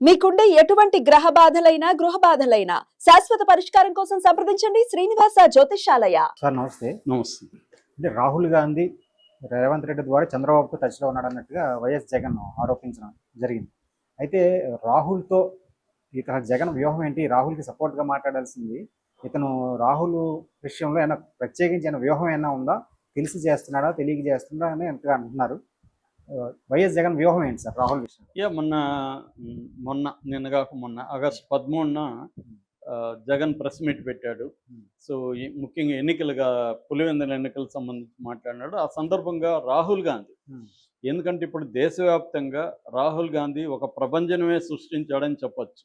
మీకుండే ఎటువంటి గ్రహ బాధలైనా గృహ బాధలైనా శాశ్వత పరిష్కారం కోసం సంప్రదించండి శ్రీనివాస జ్యోతిషాలయ సార్ నమస్తే. నమస్తే. అంటే రాహుల్ గాంధీ రేవంత్ రెడ్డి ద్వారా చంద్రబాబుతో టచ్లో ఉన్నాడు అన్నట్టుగా వైఎస్ జగన్ ఆరోపించడం జరిగింది. అయితే రాహుల్తో ఇక జగన్ వ్యూహం ఏంటి? రాహుల్కి సపోర్ట్గా మాట్లాడాల్సింది ఇతను రాహుల్ విషయంలో ఏమైనా ప్రత్యేకించి ఏమైనా వ్యూహం ఏమైనా ఉందా? తెలిసి చేస్తున్నాడా? తెలియక చేస్తున్నాడా అని ఎంతగా అంటున్నారు. వైఎస్ జగన్ వ్యూహం ఏంటి సార్? రాహుల్ విషయం యా మొన్న మొన్న నిన్న కాక మొన్న ఆగస్టు పదమూడున జగన్ ప్రెస్ మీట్ పెట్టాడు. సో ముఖ్యంగా ఎన్నికలుగా పులివెందుల ఎన్నికలకు సంబంధించి మాట్లాడినాడు. ఆ సందర్భంగా రాహుల్ గాంధీ. ఎందుకంటే ఇప్పుడు దేశవ్యాప్తంగా రాహుల్ గాంధీ ఒక ప్రపంచమే సృష్టించాడని చెప్పొచ్చు.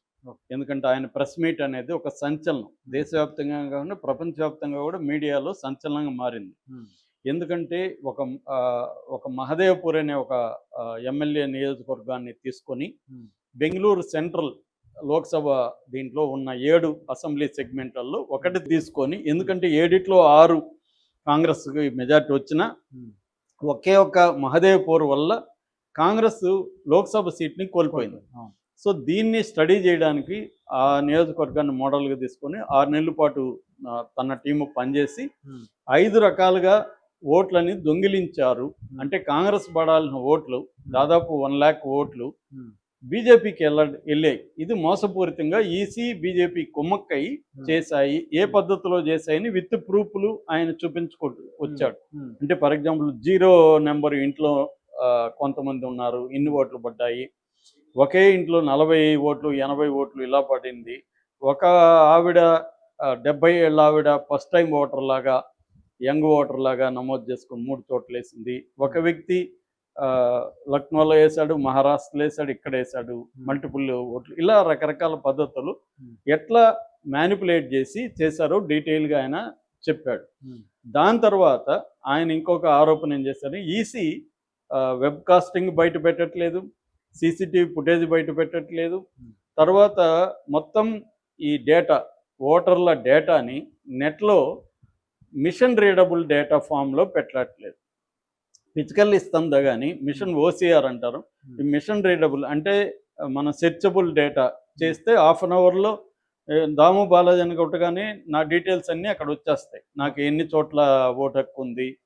ఎందుకంటే ఆయన ప్రెస్ మీట్ అనేది ఒక సంచలనం. దేశవ్యాప్తంగా కాకుండా ప్రపంచవ్యాప్తంగా కూడా మీడియాలో సంచలనంగా మారింది. ఎందుకంటే ఒక ఒక మహదేవ్పూర్ అనే ఒక ఎమ్మెల్యే నియోజకవర్గాన్ని తీసుకొని. బెంగళూరు సెంట్రల్ లోక్సభ దీంట్లో ఉన్న ఏడు అసెంబ్లీ సెగ్మెంట్లలో ఒకటి తీసుకొని ఎందుకంటే ఏడిట్లో ఆరు కాంగ్రెస్కి మెజార్టీ వచ్చినా. ఒకే ఒక్క మహదేవ్పూర్ వల్ల కాంగ్రెస్ లోక్సభ సీట్ని కోల్పోయింది. సో దీన్ని స్టడీ చేయడానికి ఆ నియోజకవర్గాన్ని మోడల్గా తీసుకొని ఆరు నెలల పాటు తన టీము పనిచేసి. ఐదు రకాలుగా ఓట్లని దొంగిలించారు. అంటే కాంగ్రెస్ పడాల్సిన ఓట్లు దాదాపు వన్ ల్యాక్ ఓట్లు. బీజేపీకి వెళ్ళ వెళ్ళాయి ఇది మోసపూరితంగా ఈసీ బీజేపీ కుమ్మక్కై చేశాయి. ఏ పద్ధతిలో చేశాయని విత్ ప్రూఫ్లు ఆయన చూపించుకుంటూ వచ్చాడు. అంటే ఫర్ ఎగ్జాంపుల్ జీరో నెంబర్ ఇంట్లో కొంతమంది ఉన్నారు. ఇన్ని ఓట్లు పడ్డాయి? ఒకే ఇంట్లో నలభై ఓట్లు ఎనభై ఓట్లు ఇలా పడింది. ఒక ఆవిడ డెబ్బై ఏళ్ళ ఆవిడ ఫస్ట్ టైం ఓటర్ లాగా యంగ్ ఓటర్ లాగా నమోదు చేసుకుని మూడు చోట్ల వేసింది ఒక వ్యక్తి లక్నోలో వేశాడు మహారాష్ట్రలో వేశాడు ఇక్కడ వేశాడు మల్టిపుల్ ఓట్లు ఇలా రకరకాల పద్ధతులు. ఎట్లా మ్యానిపులేట్ చేసి చేశారో డీటెయిల్గా ఆయన చెప్పాడు. దాని తర్వాత ఆయన ఇంకొక ఆరోపణ ఏం చేశారు ఈసీ వెబ్ కాస్టింగ్ బయట పెట్టట్లేదు సీసీటీవీ ఫుటేజ్ బయట పెట్టట్లేదు. తర్వాత మొత్తం ఈ డేటా ఓటర్ల డేటాని నెట్లో మిషన్ రీడబుల్ డేటా ఫామ్లో పెట్టట్లేదు. ఫిజికల్ ఇస్తుందా కానీ మిషన్ ఓసీఆర్ అంటారు. ఈ మిషన్ రీడబుల్ అంటే మన సెర్చబుల్ డేటా చేస్తే హాఫ్ అన్ అవర్లో దాము బాలాజీ అని కొట్టగానే నా డీటెయిల్స్ అన్నీ అక్కడ వచ్చేస్తాయి. నాకు ఎన్ని చోట్ల ఓటు హక్కు ఉంది.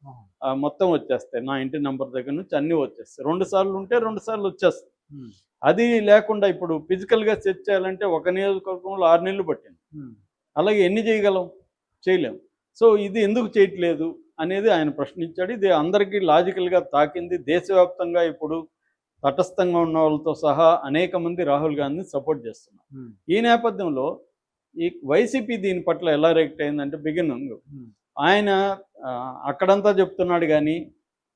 ఆ, మొత్తం వచ్చేస్తాయి. నా ఇంటి నెంబర్ దగ్గర నుంచి అన్నీ వచ్చేస్తాయి. రెండు సార్లు ఉంటే రెండు సార్లు వచ్చేస్తాయి. Hmm. అది లేకుండా ఇప్పుడు ఫిజికల్గా సెర్చ్ చేయాలంటే ఒక నియోజకవర్గంలో ఆరు నెలలు పట్టింది. Hmm. అలాగే ఎన్ని చేయగలం? చేయలేం. సో ఇది ఎందుకు చేయట్లేదు అనేది ఆయన ప్రశ్నించాడు ఇది అందరికీ లాజికల్గా తాకింది దేశవ్యాప్తంగా ఇప్పుడు తటస్థంగా ఉన్న వాళ్ళతో సహా అనేక మంది రాహుల్ గాంధీని సపోర్ట్ చేస్తున్నారు Hmm. ఈ నేపథ్యంలో ఈ వైసీపీ దీని పట్ల ఎలా రియాక్ట్ అయిందంటే బిగినింగ్ Hmm. ఆయన అక్కడంతా చెప్తున్నాడు కానీ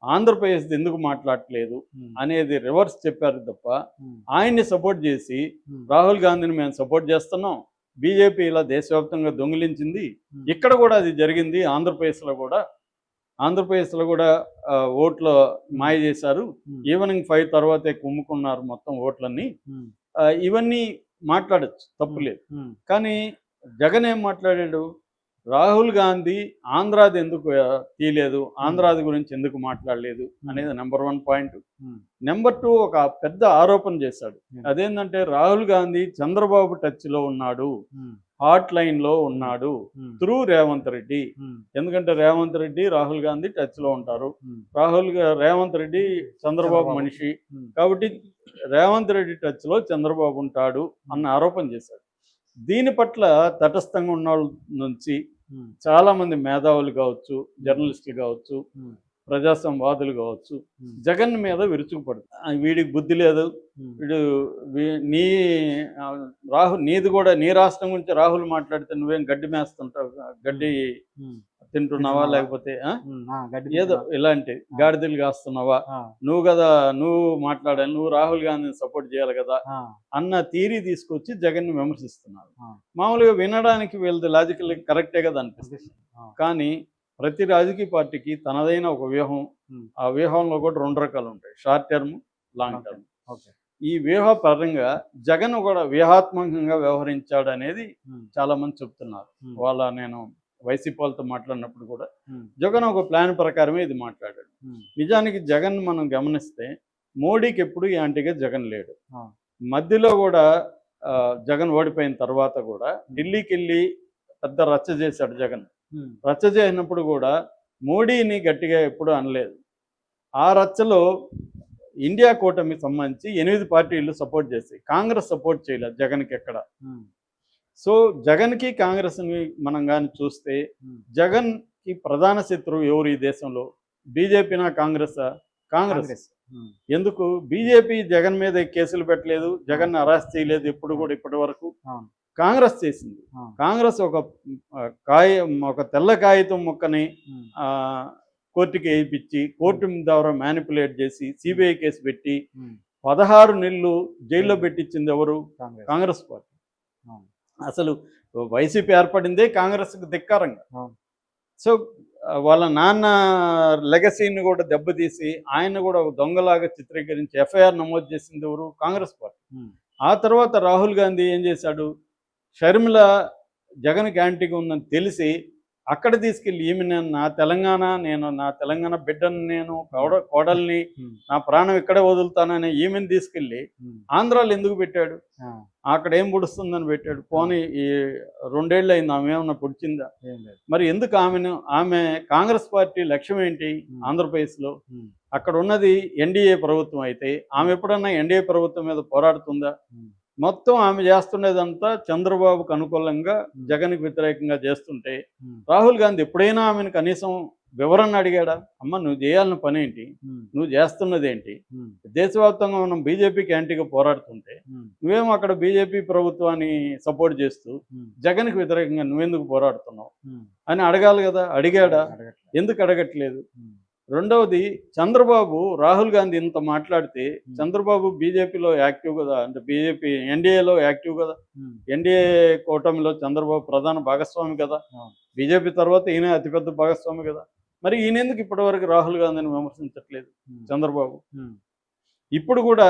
ఆంధ్రప్రదేశ్ ఎందుకు మాట్లాడట్లేదు Hmm. అనేది రివర్స్ చెప్పారు తప్ప. ఆయన్ని సపోర్ట్ చేసి. రాహుల్ గాంధీని మేము సపోర్ట్ చేస్తున్నాం బీజేపీ ఇలా దేశవ్యాప్తంగా దొంగిలించింది. Hmm. ఇక్కడ కూడా అది జరిగింది. ఆంధ్రప్రదేశ్లో కూడా. ఆంధ్రప్రదేశ్లో కూడా ఓట్లు మాయ చేశారు. Hmm. ఈవినింగ్ ఫైవ్ తర్వాతే కుమ్ముకున్నారు మొత్తం ఓట్లన్నీ. Hmm. ఇవన్నీ మాట్లాడచ్చు. తప్పులేదు. కానీ జగన్ ఏం మాట్లాడాడు? రాహుల్ గాంధీ ఆంధ్రాది ఎందుకు తీయలేదు ఆంధ్రాది గురించి ఎందుకు మాట్లాడలేదు అనేది number one point. Number two ఒక పెద్ద ఆరోపణ చేశాడు. అదేంటంటే రాహుల్ గాంధీ చంద్రబాబు టచ్లో ఉన్నాడు Hmm. హాట్ లైన్లో ఉన్నాడు. త్రూ రేవంత్ రెడ్డి. ఎందుకంటే రేవంత్ రెడ్డి రాహుల్ గాంధీ టచ్లో ఉంటారు Hmm. రాహుల్ రేవంత్ రెడ్డి చంద్రబాబు. మనిషి. కాబట్టి రేవంత్ రెడ్డి టచ్లో చంద్రబాబు ఉంటాడు అన్న ఆరోపణ చేశాడు దీని పట్ల తటస్థంగా ఉన్న నుంచి. చాలా మంది మేధావులు కావచ్చు జర్నలిస్టులు కావచ్చు. ప్రజాసంవాదులు కావచ్చు. జగన్ మీద విరుచుకుపడుతుంది ఆ, వీడికి బుద్ధి లేదు. వీడు నీ రాహుల్ నీది కూడా నీ రాష్ట్రం గురించి రాహుల్ మాట్లాడితే నువ్వేం గడ్డి మేస్తుంటావు గడ్డి. తింటున్నావా? లేకపోతే ఏదో. ఇలాంటి గాడిదలు కాస్తున్నావా నువ్వు కదా నువ్వు మాట్లాడాలి నువ్వు రాహుల్ గాంధీని సపోర్ట్ చేయాలి కదా అన్న థీరీ తీసుకొచ్చి జగన్ని విమర్శిస్తున్నారు. మామూలుగా వినడానికి వీళ్ళది లాజికల్ కరెక్టే కదా అనిపిస్తుంది కానీ ప్రతి రాజకీయ పార్టీకి తనదైన ఒక వ్యూహం. ఆ వ్యూహంలో కూడా రెండు రకాలు ఉంటాయి షార్ట్ టర్మ్ లాంగ్. టర్మ్ ఈ వ్యూహపరంగా జగన్ కూడా వ్యూహాత్మకంగా వ్యవహరించాడు అనేది. చాలా మంది చెప్తున్నారు. వాళ్ళ నేను వైసీపీ వాళ్ళతో మాట్లాడినప్పుడు కూడా Hmm. జగన్ ఒక ప్లాన్ ప్రకారమే ఇది మాట్లాడాడు. Hmm. నిజానికి జగన్ మనం గమనిస్తే మోడీకి ఎప్పుడు యాంటీగా జగన్ లేడు. మధ్యలో కూడా జగన్ ఓడిపోయిన తర్వాత కూడా ఢిల్లీకి వెళ్ళి పెద్ద రచ్చ చేశాడు జగన్. రచ్చ చేసినప్పుడు కూడా మోడీని గట్టిగా ఎప్పుడూ అనలేదు. ఆ రచ్చలో ఇండియా కూటమికి సంబంధించి ఎనిమిది పార్టీలు సపోర్ట్ చేసి కాంగ్రెస్ సపోర్ట్ చేయలేదు జగన్కి ఎక్కడ. సో జగన్కి కాంగ్రెస్ని మనం కానీ చూస్తే. జగన్కి ప్రధాన శత్రువు ఎవరు ఈ దేశంలో? బీజేపీనా కాంగ్రెసా? కాంగ్రెస్. ఎందుకు? బీజేపీ జగన్ మీద కేసులు పెట్టలేదు జగన్ అరెస్ట్ చేయలేదు ఎప్పుడు కూడా ఇప్పటి వరకు. కాంగ్రెస్ చేసింది. కాంగ్రెస్ ఒక కాయ ఒక తెల్ల కాగితం ముక్కని కోర్టుకి వేయించి కోర్టు ద్వారా మ్యానిపులేట్ చేసి సిబిఐ కేసు పెట్టి పదహారు నెలలు జైల్లో పెట్టించింది ఎవరు? కాంగ్రెస్. పార్టీ. అసలు వైసీపీ ఏర్పడిందే కాంగ్రెస్కి ధిక్కారంగా. సో వాళ్ళ నాన్న లెగసీని కూడా దెబ్బతీసి ఆయన కూడా ఒక దొంగలాగా చిత్రీకరించి ఎఫ్ఐఆర్ నమోదు చేసింది ఎవరు? Congress party. ఆ తర్వాత రాహుల్ గాంధీ ఏం చేశాడు? షర్మిల జగన్ గ్యాంటీగా ఉందని తెలిసి అక్కడ తీసుకెళ్ళి ఈమె నేను నా తెలంగాణ నేను నా తెలంగాణ బిడ్డను నేను కోడ కోడల్ని నా ప్రాణం ఇక్కడే వదులుతానని ఈమెను తీసుకెళ్ళి ఆంధ్రాలో ఎందుకు పెట్టాడు? అక్కడ ఏం పొడుస్తుందని పెట్టాడు. పోనీ ఈ రెండేళ్ళు అయింది ఆమె ఏమన్నా పొడిచిందా? మరి ఎందుకు ఆమెను ఆమె కాంగ్రెస్ పార్టీ లక్ష్యం ఏంటి. ఆంధ్రప్రదేశ్లో? అక్కడ ఉన్నది ఎన్డీఏ ప్రభుత్వం అయితే ఆమె ఎప్పుడన్నా ఎన్డీఏ ప్రభుత్వం మీద పోరాడుతుందా. మొత్తం ఆమె చేస్తుండేదంతా చంద్రబాబుకు అనుకూలంగా. జగన్కి వ్యతిరేకంగా చేస్తుంటే రాహుల్ గాంధీ ఎప్పుడైనా ఆమెను కనీసం వివరణ అడిగాడా? అమ్మ నువ్వు చేయాలని పని ఏంటి? నువ్వు చేస్తున్నది ఏంటి? దేశవ్యాప్తంగా మనం బీజేపీకి యాంటీగా పోరాడుతుంటే నువ్వేమో అక్కడ బీజేపీ ప్రభుత్వాన్ని సపోర్ట్ చేస్తూ జగన్కి వ్యతిరేకంగా నువ్వెందుకు పోరాడుతున్నావు. అని అడగాలి కదా. అడిగాడా. ఎందుకు అడగట్లేదు? రెండవది చంద్రబాబు రాహుల్ గాంధీ ఇంత మాట్లాడితే చంద్రబాబు బీజేపీలో యాక్టివ్ కదా? అంటే బీజేపీ ఎన్డీఏలో యాక్టివ్ కదా? ఎన్డీఏ కూటమిలో చంద్రబాబు ప్రధాన భాగస్వామి కదా. బీజేపీ తర్వాత ఈయన అతిపెద్ద భాగస్వామి కదా? మరి ఈయన ఎందుకు ఇప్పటివరకు రాహుల్ గాంధీని విమర్శించట్లేదు చంద్రబాబు? ఇప్పుడు కూడా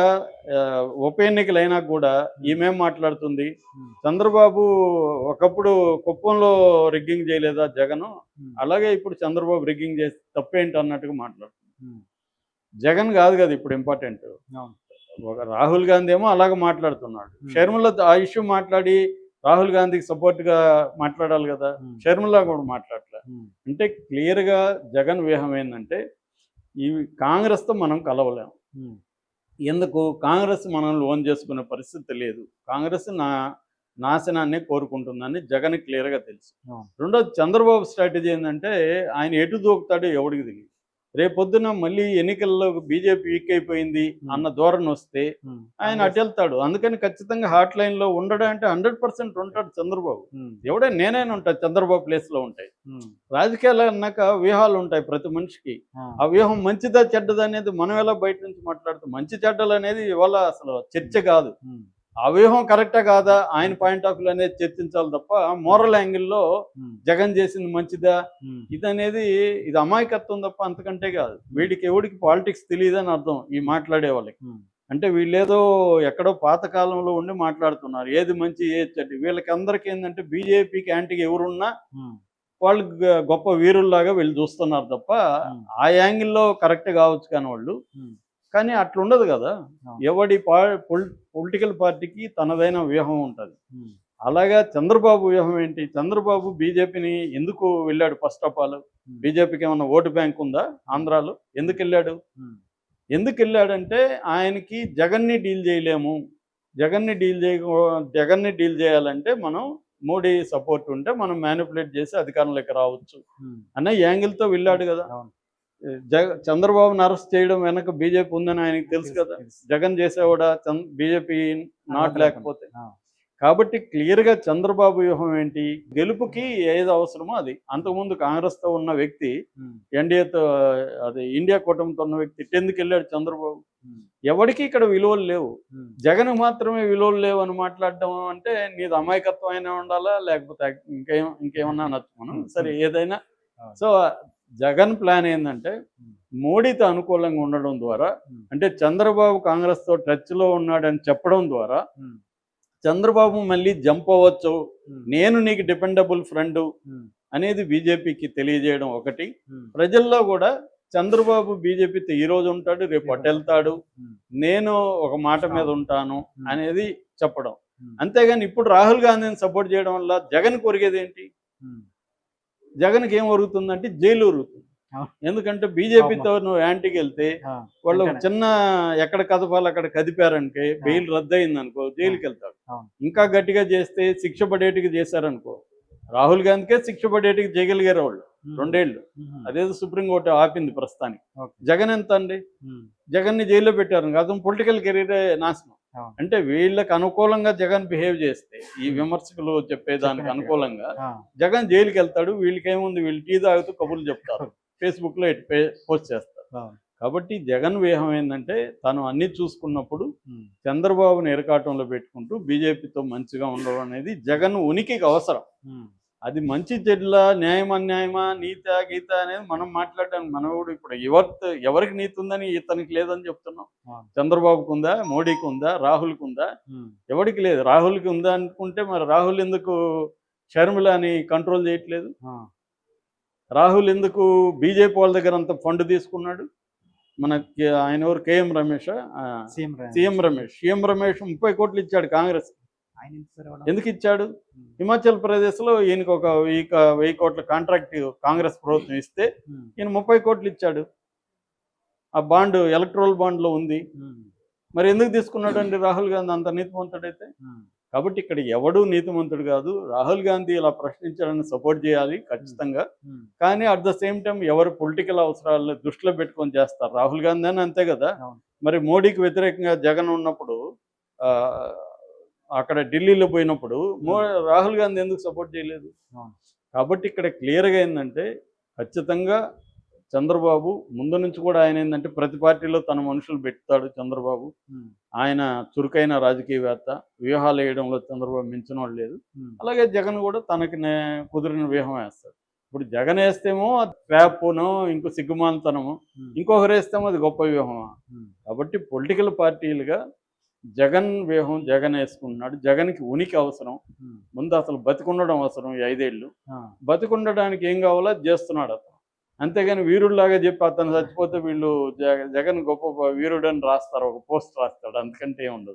ఉప ఎన్నికలు అయినా కూడా ఈమెం మాట్లాడుతుంది. ఉమ్, చంద్రబాబు ఒకప్పుడు కుప్పంలో రిగ్గింగ్ చేయలేదా జగన్? ఉమ్, అలాగే ఇప్పుడు చంద్రబాబు రిగ్గింగ్ చేసి తప్పేంటి అన్నట్టుగా మాట్లాడుతుంది. జగన్ కాదు కదా ఇప్పుడు ఇంపార్టెంట్. ఒక రాహుల్ గాంధీ ఏమో అలాగ మాట్లాడుతున్నాడు. Hmm. షర్మిల ఆ ఇష్యూ మాట్లాడి రాహుల్ గాంధీకి సపోర్ట్గా మాట్లాడాలి కదా. షర్మిల కూడా మాట్లాడలే. అంటే క్లియర్గా జగన్ వ్యూహం ఏంటంటే ఈ కాంగ్రెస్తో మనం కలవలేం. ఉమ్, ఎందుకు? కాంగ్రెస్ మనల్ని ఓన్ చేసుకునే పరిస్థితి లేదు. కాంగ్రెస్ నా నాశనాన్ని కోరుకుంటుందని జగన్ క్లియర్గా తెలుసు. రెండోది చంద్రబాబు స్ట్రాటజీ ఏంటంటే ఆయన ఎటు దూకుతాడో ఎవడికి తెలియదు రేపొద్దున మళ్ళీ ఎన్నికల్లో బీజేపీ వీక్ అయిపోయింది అన్న ధోరణి వస్తే ఉమ్, ఆయన అటు వెళ్తాడు అందుకని ఖచ్చితంగా హాట్ లైన్లో ఉండడం అంటే హండ్రెడ్ పర్సెంట్ ఉంటాడు చంద్రబాబు. ఉమ్, ఎవడే నేనైనా ఉంటా చంద్రబాబు ప్లేస్లో ఉంటాయి. రాజకీయాలు అన్నాక వ్యూహాలు ఉంటాయి ప్రతి మనిషికి. ఆ, వ్యూహం మంచిదా చెడ్డదా అనేది మనం ఎలా బయట నుంచి మాట్లాడుతాం మంచి చెడ్డలు అనేది ఇవాళ అసలు చర్చ కాదు. ఆ వ్యూహం కరెక్టా కాదా? ఆయన పాయింట్ ఆఫ్ వ్యూ అనేది చర్చించాలి తప్ప మోరల్ యాంగిల్లో జగన్ చేసింది మంచిదా? ఇది అనేది ఇది అమాయకత్వం తప్ప అంతకంటే కాదు. వీడికి ఎవడికి పాలిటిక్స్ తెలియదని అర్థం ఈ మాట్లాడే వాళ్ళకి. అంటే వీళ్ళేదో ఎక్కడో పాత కాలంలో ఉండి మాట్లాడుతున్నారు. ఏది మంచి ఏది చెడ్డ. వీళ్ళకి అందరికీ ఏంటంటే బీజేపీకి యాంటీకి ఎవరున్నా వాళ్ళు గొప్ప వీరుల్లాగా వీళ్ళు చూస్తున్నారు తప్ప ఆ యాంగిల్లో కరెక్ట్ కావచ్చు కానీ వాళ్ళు కానీ అట్లుండదు కదా. అవును. ఎవడి పొలిటికల్ పార్టీకి తనదైన వ్యూహం ఉంటుంది. అలాగా చంద్రబాబు వ్యూహం ఏంటి? చంద్రబాబు బీజేపీని ఎందుకు వెళ్ళాడు ఫస్ట్ ఆఫ్ ఆల్ బీజేపీకి ఏమన్నా ఓటు బ్యాంక్ ఉందా ఆంధ్రాలో? ఎందుకు వెళ్ళాడు? ఎందుకు వెళ్ళాడంటే ఆయనకి జగన్ని డీల్ చేయలేము. జగన్ని డీల్ చేయ జగన్ని డీల్ చేయాలంటే మనం మోడీ సపోర్ట్ ఉంటే మనం మ్యానిపులేట్ చేసి అధికారంలోకి రావచ్చు అన్న యాంగిల్తో వెళ్ళాడు కదా. జగ చంద్రబాబుని అరెస్ట్ చేయడం వెనక బీజేపీ ఉందని ఆయనకి తెలుసు కదా. జగన్ చేసేవాడా బీజేపీ నాట్ లేకపోతే. కాబట్టి క్లియర్గా చంద్రబాబు వ్యూహం ఏంటి? గెలుపుకి ఏది అవసరమో అది. అంతకుముందు కాంగ్రెస్తో ఉన్న వ్యక్తి ఎన్డీఏతో అది ఇండియా కూటమితో ఉన్న వ్యక్తి ఇట్టెందుకు వెళ్ళాడు చంద్రబాబు. ఎవరికి ఇక్కడ విలువలు లేవు. జగన్ మాత్రమే విలువలు లేవు అని మాట్లాడడం అంటే నీది అమాయకత్వం అయినా ఉండాలా? లేకపోతే ఇంకేం ఇంకేమన్నా అనొచ్చు మనం. సరే ఏదైనా. సో జగన్ ప్లాన్ ఏంటంటే మోడీతో అనుకూలంగా ఉండడం ద్వారా అంటే చంద్రబాబు కాంగ్రెస్తో టచ్లో ఉన్నాడని చెప్పడం ద్వారా చంద్రబాబు మళ్ళీ జంప్ అవ్వచ్చు నేను నీకు డిపెండబుల్ ఫ్రెండ్ అనేది బీజేపీకి తెలియజేయడం ఒకటి. ప్రజల్లో కూడా చంద్రబాబు బీజేపీతో ఈ రోజు ఉంటాడు రేపు అటు వెళ్తాడు ఉమ్, నేను ఒక మాట మీద ఉంటాను అనేది చెప్పడం. అంతేగాని ఇప్పుడు రాహుల్ గాంధీని సపోర్ట్ చేయడం వల్ల జగన్ కొరిగేది ఏంటి? జగన్కి ఏం ఒరుగుతుందంటే జైలు ఒరుగుతుంది. ఎందుకంటే బీజేపీతో నువ్వు యాంటీకి వెళ్తే వాళ్ళు. చిన్న ఎక్కడ కదపాలి అక్కడ కదిపారనుకో బెయిల్ రద్దు అయింది అనుకో జైలుకి వెళ్తాడు. ఇంకా గట్టిగా చేస్తే శిక్ష పడేటికి చేశారనుకో రాహుల్ గాంధీకే శిక్ష పడేటికి చేయగలిగారు వాళ్ళు రెండేళ్ళు అదేదో సుప్రీంకోర్టు ఆపింది ప్రస్తుతానికి. జగన్ ఎంత అండి జగన్ని జైల్లో పెట్టారు. అతను పొలిటికల్ కెరీరే నాశనం. అంటే వీళ్ళకి అనుకూలంగా జగన్ బిహేవ్ చేస్తే ఈ విమర్శకులు చెప్పేదానికి. అనుకూలంగా జగన్ జైలుకి వెళ్తాడు వీళ్ళకి ఏముంది వీళ్ళు టీ తాగుతూ కబుర్లు చెప్తారు. ఫేస్బుక్లో పోస్ట్ చేస్తారు. కాబట్టి జగన్ వ్యూహం ఏంటంటే తను అన్ని చూసుకున్నప్పుడు చంద్రబాబుని ఎరకాటంలో పెట్టుకుంటూ బీజేపీతో మంచిగా ఉండడం అనేది జగన్ ఉనికికి అవసరం. అది మంచి చెడ్ల న్యాయం అన్యాయమా నీత గీత అనేది మనం మాట్లాడడానికి మనవుడు ఇప్పుడు ఎవరి ఎవరికి నీతి ఉందని ఇతనికి లేదని చెప్తున్నాం. చంద్రబాబుకు ఉందా మోడీకి ఉందా రాహుల్కి ఉందా? ఎవరికి లేదు. రాహుల్కి ఉందా అనుకుంటే మరి రాహుల్ ఎందుకు షర్మిలాని కంట్రోల్ చేయట్లేదు? రాహుల్ ఎందుకు బీజేపీ వాళ్ళ దగ్గర అంత ఫండ్ తీసుకున్నాడు? మనకి ఆయన ఎవరు? KM Ramesh? CM Ramesh. CM Ramesh. ముప్పై కోట్లు ఇచ్చాడు కాంగ్రెస్ ఎందుకు ఇచ్చాడు? హిమాచల్ ప్రదేశ్లో ఈయనకు ఒక వెయ్యి వెయ్యి కోట్ల కాంట్రాక్ట్ కాంగ్రెస్ ప్రభుత్వం ఇస్తే ఈయన ముప్పై కోట్లు ఇచ్చాడు. ఆ బాండ్ ఎలక్ట్రల్ బాండ్లో ఉంది. ఉమ్, మరి ఎందుకు తీసుకున్నాడు అండి రాహుల్ గాంధీ అంత నీతిమంతుడైతే? కాబట్టి ఇక్కడ ఎవడూ నీతిమంతుడు కాదు. రాహుల్ గాంధీ ఇలా ప్రశ్నించాలని సపోర్ట్ చేయాలి ఖచ్చితంగా. కానీ అట్ ద సేమ్ టైం ఎవరు పొలిటికల్ అవసరాలను దృష్టిలో పెట్టుకొని చేస్తారు. రాహుల్ గాంధీ అని అంతే కదా. మరి మోడీకి వ్యతిరేకంగా జగన్ ఉన్నప్పుడు ఆ, అక్కడ ఢిల్లీలో పోయినప్పుడు రాహుల్ గాంధీ ఎందుకు సపోర్ట్ చేయలేదు. కాబట్టి ఇక్కడ క్లియర్గా ఏంటంటే ఖచ్చితంగా చంద్రబాబు ముందు నుంచి కూడా ఆయన ఏంటంటే ప్రతి పార్టీలో తన మనుషులు పెడతాడు చంద్రబాబు. ఆయన చురుకైన రాజకీయవేత్త వ్యూహాలు వేయడంలో చంద్రబాబు మించిన లేదు. అలాగే జగన్ కూడా తనకి నే- కుదిరిన వ్యూహం వేస్తాడు. ఇప్పుడు జగన్ వేస్తేమో అది ట్రాప్నో ఇంకో సిగ్గుమాలతనము ఉమ్, ఇంకొకరు వేస్తేమో అది గొప్ప వ్యూహమా? కాబట్టి పొలిటికల్ పార్టీలుగా జగన్ వ్యూహం జగన్ వేసుకుంటున్నాడు. జగన్కి ఉనికి అవసరం. ముందు అసలు బతికుండడం అవసరం ఈ ఐదేళ్ళు. బతికుండడానికి ఏం కావాలో అది చేస్తున్నాడు అతను. అంతేగాని వీరుడిలాగా చెప్పి అతను చచ్చిపోతే వీళ్ళు జగ- జగన్ గొప్ప వీరుడు రాస్తారు. ఒక పోస్ట్ రాస్తాడు. అంతకంటే ఏం ఉండదు.